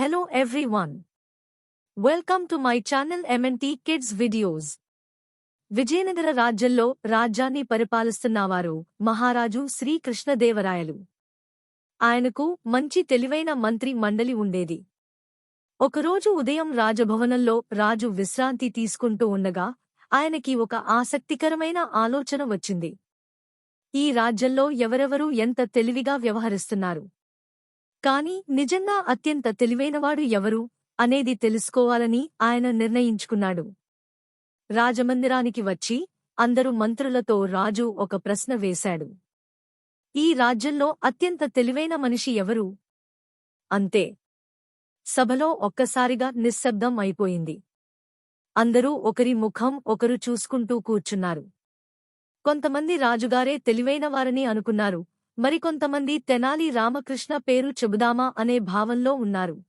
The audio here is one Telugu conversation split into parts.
Hello everyone. Welcome to my channel MNT Kids Videos. Vijayanagara రాజ్యంలో రాజ్యాన్ని పరిపాలిస్తున్నవారు మహారాజు శ్రీకృష్ణదేవరాయలు ఆయనకు మంచి తెలివైన మంత్రి మండలి ఉండేది ఒకరోజు ఉదయం రాజభవనంలో రాజు విశ్రాంతి తీసుకుంటూ ఉండగా ఆయనకి ఒక ఆసక్తికరమైన ఆలోచన వచ్చింది ఈ రాజ్యంలో ఎవరెవరు ఎంత తెలివిగా వ్యవహరిస్తున్నారు కాని నిజంగా అత్యంత తెలివైనవాడు ఎవరు అనేది తెలుసుకోవాలని ఆయన నిర్ణయించుకున్నాడు. రాజమందిరానికి వచ్చి అందరు మంత్రులతో రాజు ఒక ప్రశ్న వేశాడు. ఈ రాజ్యంలో అత్యంత తెలివైన మనిషి ఎవరు? అంతే. సభలో ఒక్కసారిగా నిశ్శబ్దం అయిపోయింది. అందరూ ఒకరి ముఖం ఒకరు చూసుకుంటూ కూర్చున్నారు. కొంతమంది రాజుగారే తెలివైనవారని అనుకున్నారు. మరికొంతమంది తెనాలి రామకృష్ణ పేరు చెబుదామా అనే భావంలో ఉన్నారు.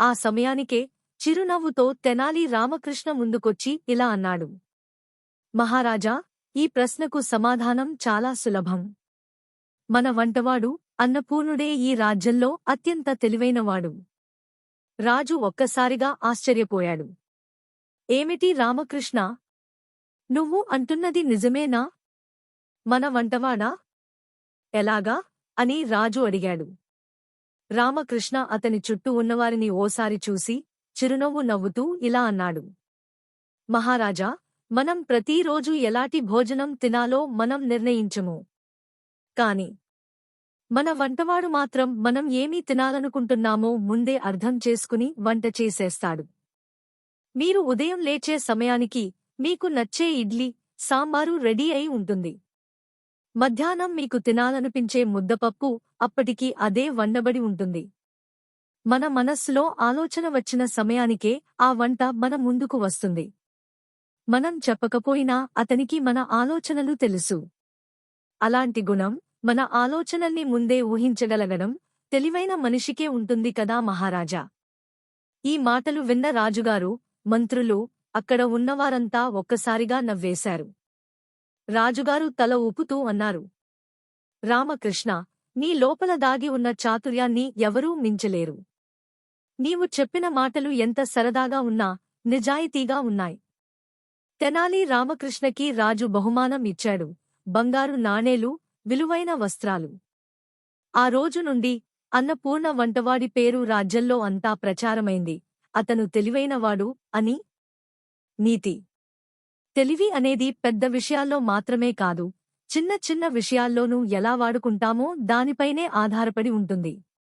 ఆ సమయానికే చిరునవ్వుతో తెనాలి రామకృష్ణ ముందుకొచ్చి ఇలా అన్నాడు. మహారాజా ఈ ప్రశ్నకు సమాధానం చాలా సులభం. మన వంటవాడు అన్నపూర్ణుడే ఈ రాజ్యంలో అత్యంత తెలివైనవాడు. రాజు ఒక్కసారిగా ఆశ్చర్యపోయాడు. ఏమిటి రామకృష్ణ? నువ్వు అంటున్నది నిజమేనా? మన వంటవాడా? ఎలాగా? అని రాజు అడిగాడు. రామకృష్ణ అతని చుట్టూ ఉన్నవారిని ఓసారి చూసి చిరునవ్వు నవ్వుతూ ఇలా అన్నాడు. మహారాజా మనం ప్రతిరోజు ఎలాంటి భోజనం తినాలో మనం నిర్ణయించము. కాని మన వంటవాడు మాత్రం మనం ఏమీ తినాలనుకుంటున్నామో ముందే అర్థం చేసుకుని వంట చేసేస్తాడు. మీరు ఉదయం లేచే సమయానికి మీకు నచ్చే ఇడ్లీ సాంబారు రెడీ అయి ఉంటుంది. మధ్యాహ్నం మీకు తినాలనిపించే ముద్దపప్పు అప్పటికి అదే వండబడి ఉంటుంది. మన మనస్సులో ఆలోచన వచ్చిన సమయానికే ఆ వంట మన ముందుకు వస్తుంది. మనం చెప్పకపోయినా అతనికి మన ఆలోచనలు తెలుసు. అలాంటి గుణం మన ఆలోచనల్ని ముందే ఊహించగలగడం తెలివైన మనిషికే ఉంటుంది కదా మహారాజా. ఈ మాటలు విన్న రాజుగారు మంత్రులు అక్కడ ఉన్నవారంతా ఒక్కసారిగా నవ్వేశారు. రాజుగారు తల ఊపుతూ అన్నారు. రామకృష్ణ నీ లోపల దాగి ఉన్న చాతుర్యాన్ని ఎవరూ మించలేరు. నీవు చెప్పిన మాటలు ఎంత సరదాగా ఉన్నా నిజాయితీగా ఉన్నాయి. తెనాలి రామకృష్ణకి రాజు బహుమానం ఇచ్చాడు. బంగారు నాణేలు విలువైన వస్త్రాలు. ఆ రోజు నుండి అన్నపూర్ణ వంటవాడి పేరు రాజ్యంలో అంతా ప్రచారమైంది. అతను తెలివైనవాడు అని. నీతి. తెలివి అనేది పెద్ద విషయాల్లో మాత్రమే కాదు. చిన్న చిన్న విషయాల్లోనూ ఎలా వాడుకుంటామో దానిపైనే ఆధారపడి ఉంటుంది.